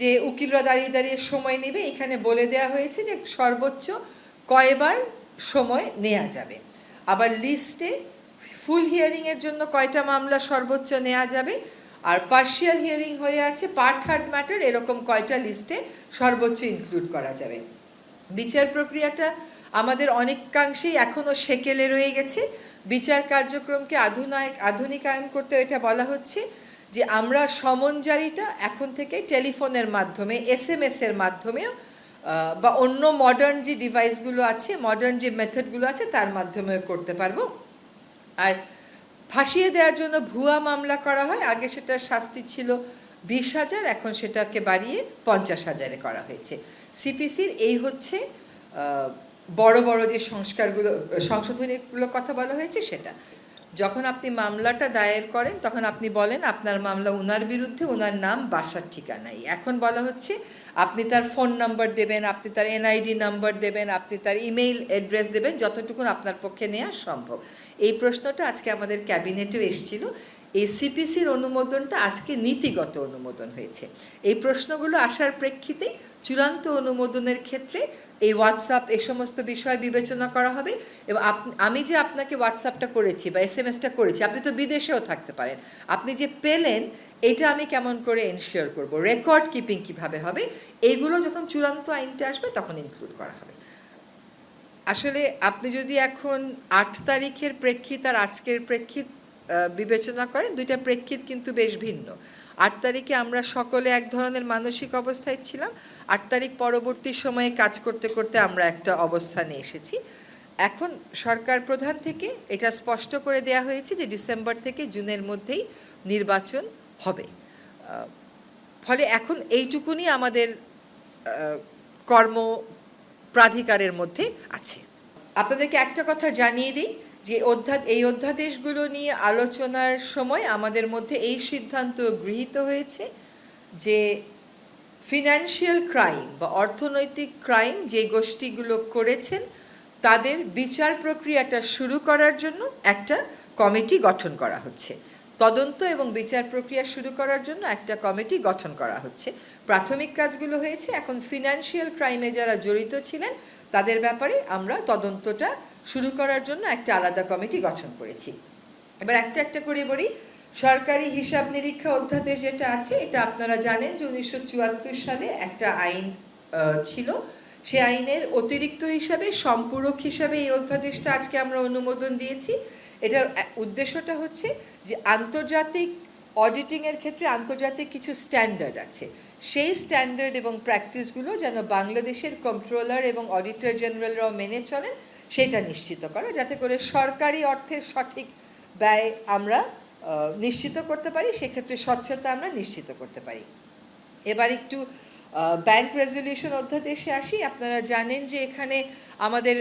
যে উকিলরা দাঁড়িয়ে দাঁড়িয়ে সময় নেবে, এখানে বলে দেয়া হয়েছে যে সর্বোচ্চ কয়বার সময় নেওয়া যাবে। আবার লিস্টে ফুল হিয়ারিংয়ের জন্য কয়টা মামলা সর্বোচ্চ নেওয়া যাবে, আর পার্শিয়াল হিয়ারিং হয়ে আছে পার্ট থার্ড ম্যাটার এরকম কয়টা লিস্টে সর্বোচ্চ ইনক্লুড করা যাবে। বিচার প্রক্রিয়াটা আমাদের অনেকাংশেই এখনও সেকেলে রয়ে গেছে। বিচার কার্যক্রমকে আধুনায়ক আধুনিকায়ন করতে এটা বলা হচ্ছে। যে আমরা সমন এখন থেকে টেলিফোনের মাধ্যমে এস এম এর মাধ্যমেও বা অন্য মডার্ন যে ডিভাইসগুলো আছে মডার্ন যে মেথডগুলো আছে, তার মাধ্যমেও করতে পারব। আর ফাঁসিয়ে দেওয়ার জন্য ভুয়া মামলা করা হয়। আগে সেটা শাস্তি ছিল বিশ হাজার, এখন সেটাকে বাড়িয়ে পঞ্চাশ হাজারে করা হয়েছে। সিপিসির এই হচ্ছে বড় বড় যে সংস্কারগুলো, সংশোধনীগুলো কথা বলা হয়েছে, সেটা। যখন আপনি মামলাটা দায়ের করেন, তখন আপনি বলেন, আপনার মামলা ওনার বিরুদ্ধে ওনার নাম বাসার ঠিকানাই এখন বলা হচ্ছে, আপনি তার ফোন নাম্বার দেবেন, আপনি তার এনআইডি নাম্বার দেবেন, আপনি তার ইমেইল অ্যাড্রেস দেবেন, যতটুকুন আপনার পক্ষে নেওয়া সম্ভব। এই প্রশ্নটা আজকে আমাদের ক্যাবিনেটেও এসেছিল। এই সিপিসির অনুমোদনটা আজকে নীতিগত অনুমোদন হয়েছে। এই প্রশ্নগুলো আসার প্রেক্ষিতে চূড়ান্ত অনুমোদনের ক্ষেত্রে এই হোয়াটসঅ্যাপ এই সমস্ত বিষয় বিবেচনা করা হবে। এবং আমি যে আপনাকে হোয়াটসঅ্যাপটা করেছি বা এস এম এসটা করেছি, আপনি তো বিদেশেও থাকতে পারেন। আপনি যে পেলেন, এটা আমি কেমন করে এনশিওর করব? রেকর্ড কিপিং কীভাবে হবে? এইগুলো যখন চূড়ান্ত আইনটা আসবে, তখন ইনক্লুড করা হবে। আসলে আপনি যদি এখন আট তারিখের প্রেক্ষিত আর আজকের প্রেক্ষিত বিবেচনা করেন দুইটা প্রেক্ষিত কিন্তু বেশ ভিন্ন। আট তারিখে আমরা সকলে এক ধরনের মানসিক অবস্থায় ছিলাম। আট তারিখ পরবর্তী সময়ে কাজ করতে করতে আমরা একটা অবস্থানে এসেছি। এখন সরকার প্রধান থেকে এটা স্পষ্ট করে দেয়া হয়েছে যে ডিসেম্বর থেকে জুনের মধ্যেই নির্বাচন হবে। ফলে এখন এইটুকুনি আমাদের কর্ম প্রাধিকারের মধ্যে আছে। আপনাদেরকে একটা কথা জানিয়ে দিই যে অধ্যা এই অধ্যাদেশগুলো নিয়ে আলোচনার সময় আমাদের মধ্যে এই সিদ্ধান্ত গৃহীত হয়েছে যে ফিনান্সিয়াল ক্রাইম বা অর্থনৈতিক ক্রাইম যে গোষ্ঠীগুলো করেছেন, তাদের বিচার প্রক্রিয়াটা শুরু করার জন্য একটা কমিটি গঠন করা হচ্ছে। তদন্ত এবং বিচার প্রক্রিয়া শুরু করার জন্য একটা কমিটি গঠন করা হচ্ছে। প্রাথমিক কাজগুলো হয়েছে, এখন ফিনান্সিয়াল ক্রাইমে যারা জড়িত ছিলেন, তাদের ব্যাপারে আমরা তদন্তটা শুরু করার জন্য একটা আলাদা কমিটি গঠন করেছি। এবার একটা একটা করে বলি, সরকারি হিসাব নিরীক্ষা অধ্যাদেশ যেটা আছে, এটা আপনারা জানেন যে উনিশশো চুয়াত্তর সালে একটা আইন ছিল। সে আইনের অতিরিক্ত হিসাবে, সম্পূরক হিসাবে এই অধ্যাদেশটা আজকে আমরা অনুমোদন দিয়েছি। এটার উদ্দেশ্যটা হচ্ছে যে আন্তর্জাতিক অডিটিংয়ের ক্ষেত্রে আন্তর্জাতিক কিছু স্ট্যান্ডার্ড আছে। সেই স্ট্যান্ডার্ড এবং প্র্যাকটিসগুলো যেন বাংলাদেশের কন্ট্রোলার এবং অডিটর জেনারেলরাও মেনে চলেন সেটা নিশ্চিত করা, যাতে করে সরকারি অর্থের সঠিক ব্যয় আমরা নিশ্চিত করতে পারি, সেক্ষেত্রে স্বচ্ছতা আমরা নিশ্চিত করতে পারি। এবার একটু ব্যাংক রেজলিউশন অধ্যাদেশে আসি। আপনারা জানেন যে এখানে আমাদের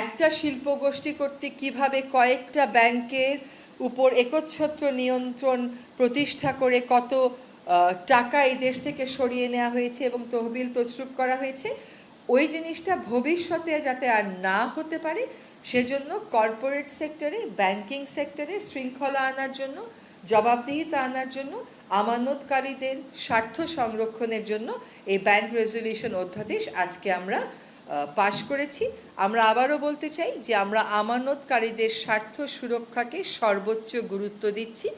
একটা শিল্প গোষ্ঠী কর্তৃক কীভাবে কয়েকটা ব্যাংকের উপর একচ্ছত্র নিয়ন্ত্রণ প্রতিষ্ঠা করে কত টাকা এই দেশ থেকে সরিয়ে নেওয়া হয়েছে এবং তহবিল তছরুপ করা হয়েছে ওই জিনিসটা ভবিষ্যতে যাতে আর না হতে পারে, সেজন্য কর্পোরেট সেক্টরে ব্যাংকিং সেক্টরে শৃঙ্খলা আনার জন্য, জবাবদিহিতা আনার জন্য, আমানতকারীদের স্বার্থ সংরক্ষণের জন্য এই ব্যাংক রেজলিউশন অধ্যাদেশ আজকে আমরা পাশ করেছি। আমরা আবারও বলতে চাই যে আমরা আমানতকারীদের স্বার্থ সুরক্ষাকে সর্বোচ্চ গুরুত্ব দিচ্ছি।